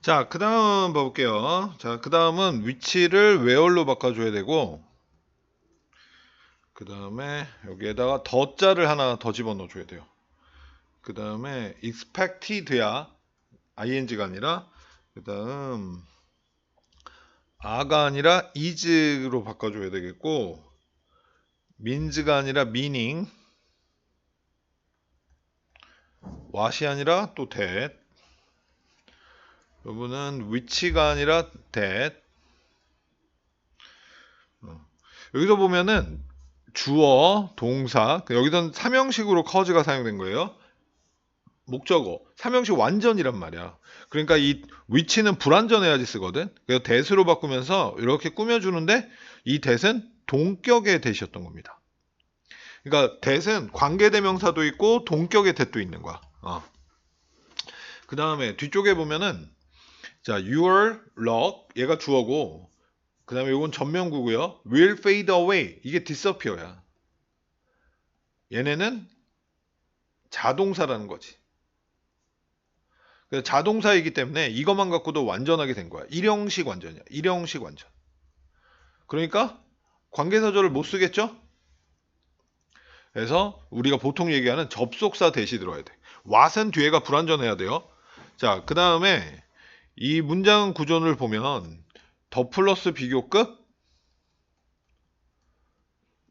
자, 그 다음 봐볼게요. 자, 그 다음은 위치를 where로 바꿔줘야 되고, 그 다음에 여기에다가 더 자를 하나 더 집어넣어줘야 돼요. 그 다음에 expected야 ing가 아니라, 그 다음 a가 아니라 is로 바꿔줘야 되겠고, means가 아니라 meaning, what이 아니라 또 that, 여러분은 which가 아니라 that. 어. 여기서 보면은 주어, 동사, 그 여기서는 삼형식으로 cause가 사용된 거예요. 목적어, 삼형식 완전이란 말이야. 그러니까 이 which는 불완전해야지 쓰거든. 그래서 that으로 바꾸면서 이렇게 꾸며주는데 이 that은 동격의 that이었던 겁니다. 그러니까 that은 관계대명사도 있고 동격의 that도 있는 거야. 어. 그 다음에 뒤쪽에 보면은 자, your luck 얘가 주어고 그 다음에 이건 전면구고요. will fade away 이게 disappear야. 얘네는 자동사라는 거지. 그래서 자동사이기 때문에 이것만 갖고도 완전하게 된 거야. 일형식 완전이야. 일형식 완전. 그러니까 관계사절을 못 쓰겠죠? 그래서 우리가 보통 얘기하는 접속사 대시 들어야 돼. what은 뒤에가 불완전해야 돼요. 자, 그 다음에 이 문장 구조를 보면 더 플러스 비교급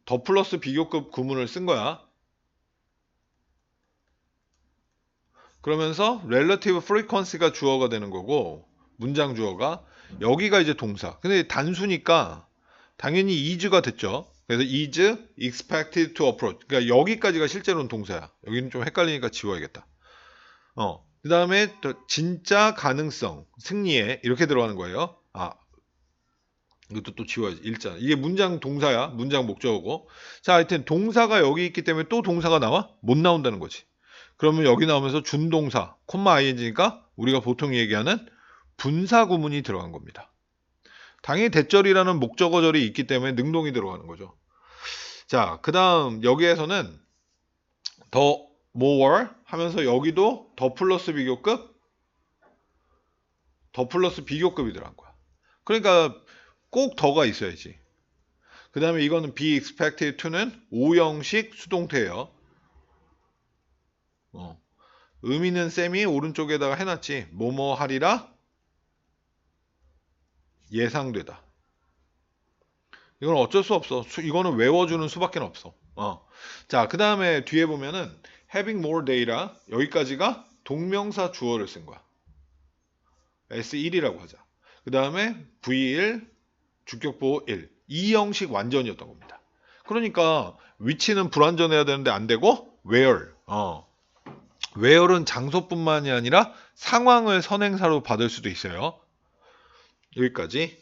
더 플러스 비교급 구문을 쓴 거야. 그러면서 relative frequency가 주어가 되는 거고 문장 주어가 여기가 이제 동사. 근데 단수니까 당연히 is가 됐죠. 그래서 is expected to approach. 그러니까 여기까지가 실제로는 동사야. 여기는 좀 헷갈리니까 지워야겠다. 어. 그 다음에 진짜 가능성, 승리에 이렇게 들어가는 거예요. 아, 이것도 또 지워야지. 일자. 이게 문장 동사야. 문장 목적어고. 자, 하여튼 동사가 여기 있기 때문에 또 동사가 나와? 못 나온다는 거지. 그러면 여기 나오면서 준동사, 콤마 ing니까 우리가 보통 얘기하는 분사 구문이 들어간 겁니다. 당연히 대절이라는 목적어절이 있기 때문에 능동이 들어가는 거죠. 자, 그 다음 여기에서는 더 more 하면서 여기도 더 플러스 비교급 더 플러스 비교급이 들어간 거야. 그러니까 꼭 더가 있어야지. 그 다음에 이거는 be expected to는 오형식 수동태예요. 어. 의미는 쌤이 오른쪽에다가 해놨지. 뭐뭐 하리라 예상되다. 이건 어쩔 수 없어. 수- 이거는 외워주는 수밖에 없어. 어. 자, 그 다음에 뒤에 보면은 having more data 여기까지가 동명사 주어를 쓴 거야. S1이라고 하자. 그 다음에 V1 주격보호 1. 이 형식 완전이었던 겁니다. 그러니까 위치는 불완전해야 되는데 안 되고 where. 어. where은 장소뿐만이 아니라 상황을 선행사로 받을 수도 있어요. 여기까지.